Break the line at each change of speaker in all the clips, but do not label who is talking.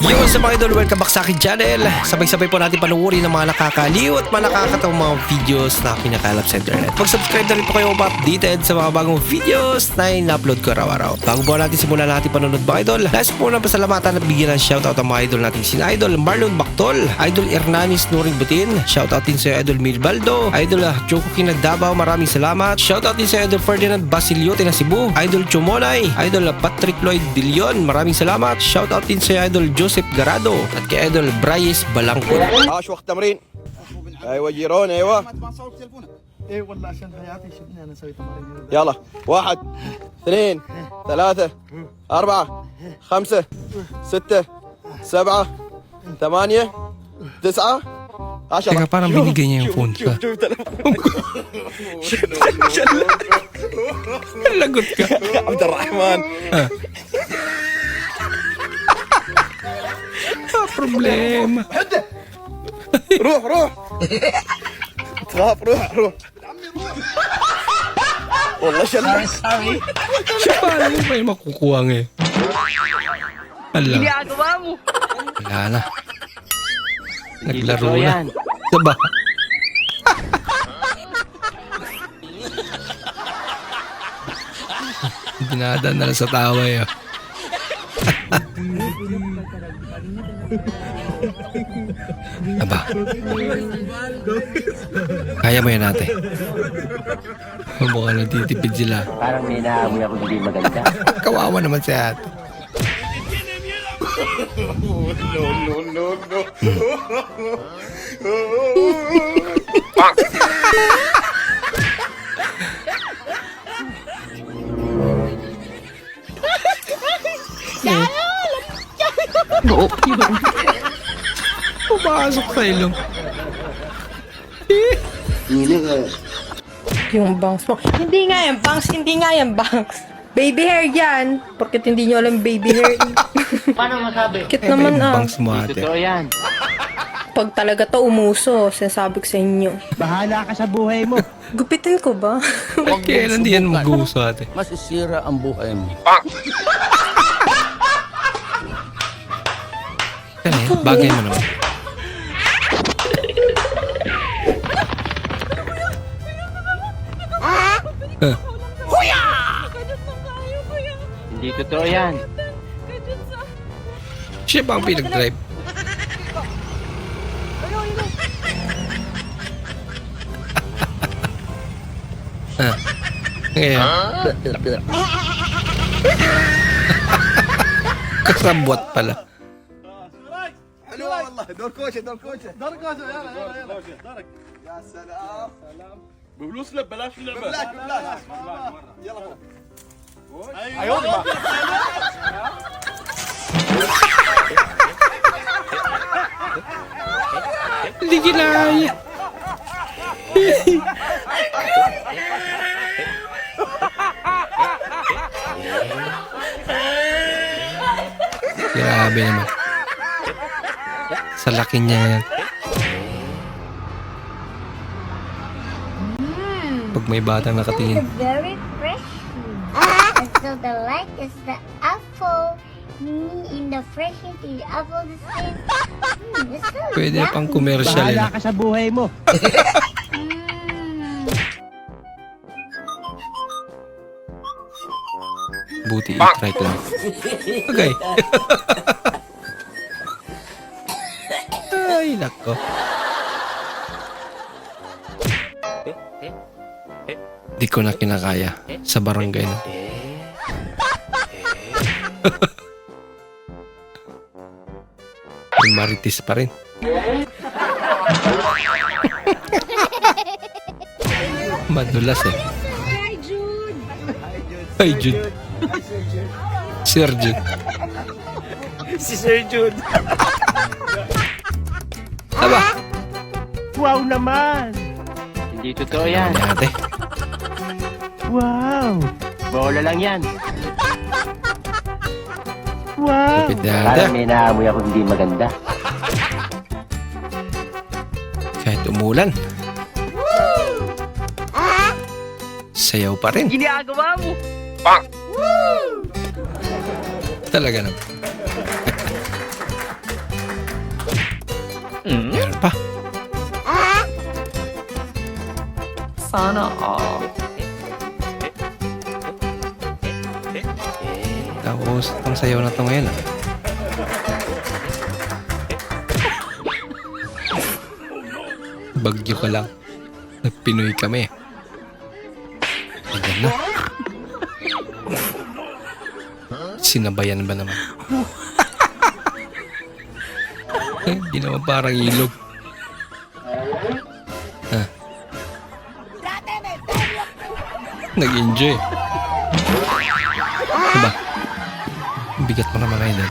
Yo, sa mga idol, welcome back sa akin channel. Sabay-sabay po natin panuorin ng mga nakakaliw at mga mga videos na kinakalap sa internet. Mag-subscribe na rin po kayo updated sa mga bagong videos na in-upload ko araw-araw. Bago po natin simulan natin panonood mga idol, nais po na pasalamatan at bigyan ng shoutout ang mga idol natin sina Idol Marlon Bactol, Idol Hernanis Nuring Butin, shoutout din sa Idol Milbaldo, Idol ah, Choco Kinagdabaw, maraming salamat. Shoutout din sa Idol Ferdinand Basiliote na Cebu, Idol Chumonay, Idol ah, Patrick Lloyd Dilion, maraming salamat. Shoutout din sa Idol Joseph Garado at kay Idol Bryce Balangkot.
عاش وقت تمرين أيوه جيرون أيوه
ما إيه والله عشان حياتي شفني أنا سويت تمارين
يلا واحد اثنين ثلاثة أربعة خمسة ستة سبعة ثمانية تسعة عشرة
Teka, parang
شوف-
binigay niya yung
شوف-
phone
شوف
ka. Lagot ka.
عبد الرحمن
Ah, problema.
روح روح تخاف روح روح والله شلة
Siya paano mo ba yung makukuha ngayon? Ala. Wala na. Naglaro na. Diba? Dinadaan na lang sa tawa eh. Aba. Kaya mo yan ate. Mukha lang titipid sila.
Parang may naamoy ako hindi maganda.
Kawawa naman si ate. Pumasok sa ilong.
Yung bangs mo. Hindi nga yan bangs, hindi nga yan bangs. Baby hair yan. Porket hindi nyo alam baby hair.
Paano masabi?
Kit
Eh,
naman ah.
bangs mo ate.
Totoo yan.
Pag talaga to umuso, sinasabi ko sa inyo.
Bahala ka sa buhay mo.
Gupitin ko ba?
Kailan di yan mag-uso ate?
masisira ang buhay mo.
Kaya bagay mo naman. Huh.
Hindi totoo yan.
Siya ba ang pinag-drive? ah. Ngayon. Kasabwat pala.
حلوة والله دور كوشة دور كوشة.
دور كوشة يلا يلا يلا. درك
يا سلام.
سلام بفلوسنا ببلاش اللعبه
ببلاش ببلاش. يلا.
بابا
أيوه. رجلاي يا بني Sa laki niya yan. Pag may batang nakatingin.
It's very fresh. And so the light is the apple. Me in the fresh the apple the skin. Mm, so
Pwede pang commercial eh.
Bahala ka sa buhay mo.
Mm.
Buti i-try lang. Okay. Ay, nako. Di ko na kinakaya sa barangay na. Yung maritis pa rin. Madulas eh. Hi, Jude. Sir Jude.
Si Sir Jude.
Aba,
Wow naman. Hindi totoo yan.
Ate.
Wow. Bola lang yan. Wow.
Kapit na ate.
Parang may naamoy ako hindi maganda.
Kahit umulan. Sayaw pa rin.
Ginagawa mo.
Talaga naman. Meron pa.
Sana all.
Tapos, ang sayaw na to ngayon. ah. Bagyo ka lang. Nagpinoy kami. Ayan na. Sinabayan ba naman? Eh, di naman parang ilog. Ha? Nag-enjoy. Diba? Bigat mo naman idol.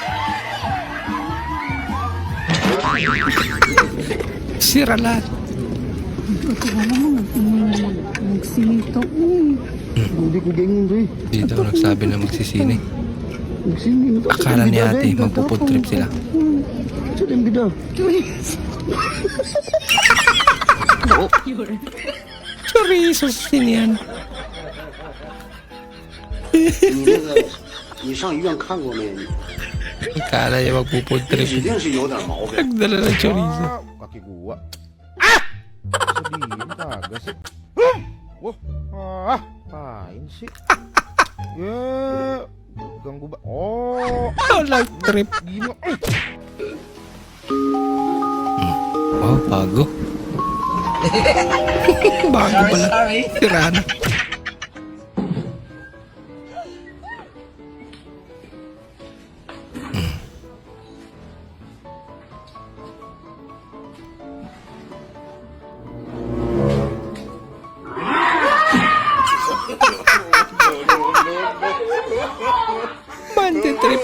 Sira lahat.
Hindi ko ganyan, Ray.
Dito ako nagsabi na
ito.
Akala ni ate, magpo-food trip sila.
Sa din gida.
Chorizo sin yan.
你那个，你上医院看过没？
Akala niya magpo-food
指
trip.
定是有点毛病。
Nagdala ng chorizo.
kaki gua. Ah! Sabihin kagak sih. Wah, ah, apain sih? ya, ganggu ba? Oh,
Walang trip.
gino.
Oh, bago. bago pala. Sira na. Hmm. Bante trip.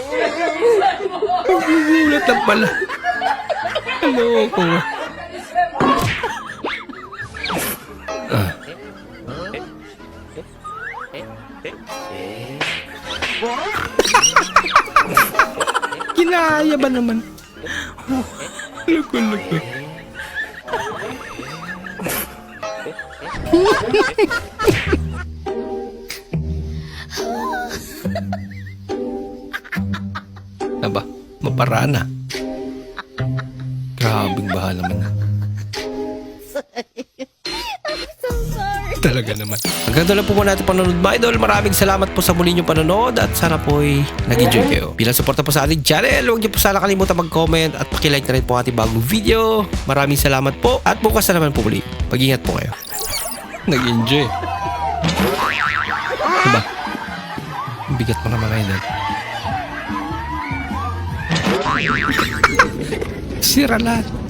Nagugulat lang pala. Ko. Ah. Kinaya ba naman? Luko-luko. Aba, maparana. Naman na. Talaga naman. Hanggang doon lang po muna natin panonood mga idol. Maraming salamat po sa muli niyong panonood at sana po ay nag-enjoy kayo. Bilang suporta po sa ating channel, huwag niyo po sana kalimutan mag-comment at pakilike na rin po ating bagong video. Maraming salamat po at bukas na naman po muli. Pag-ingat po kayo. Nag-enjoy. Diba? Bigat mo naman idol. Sira lahat.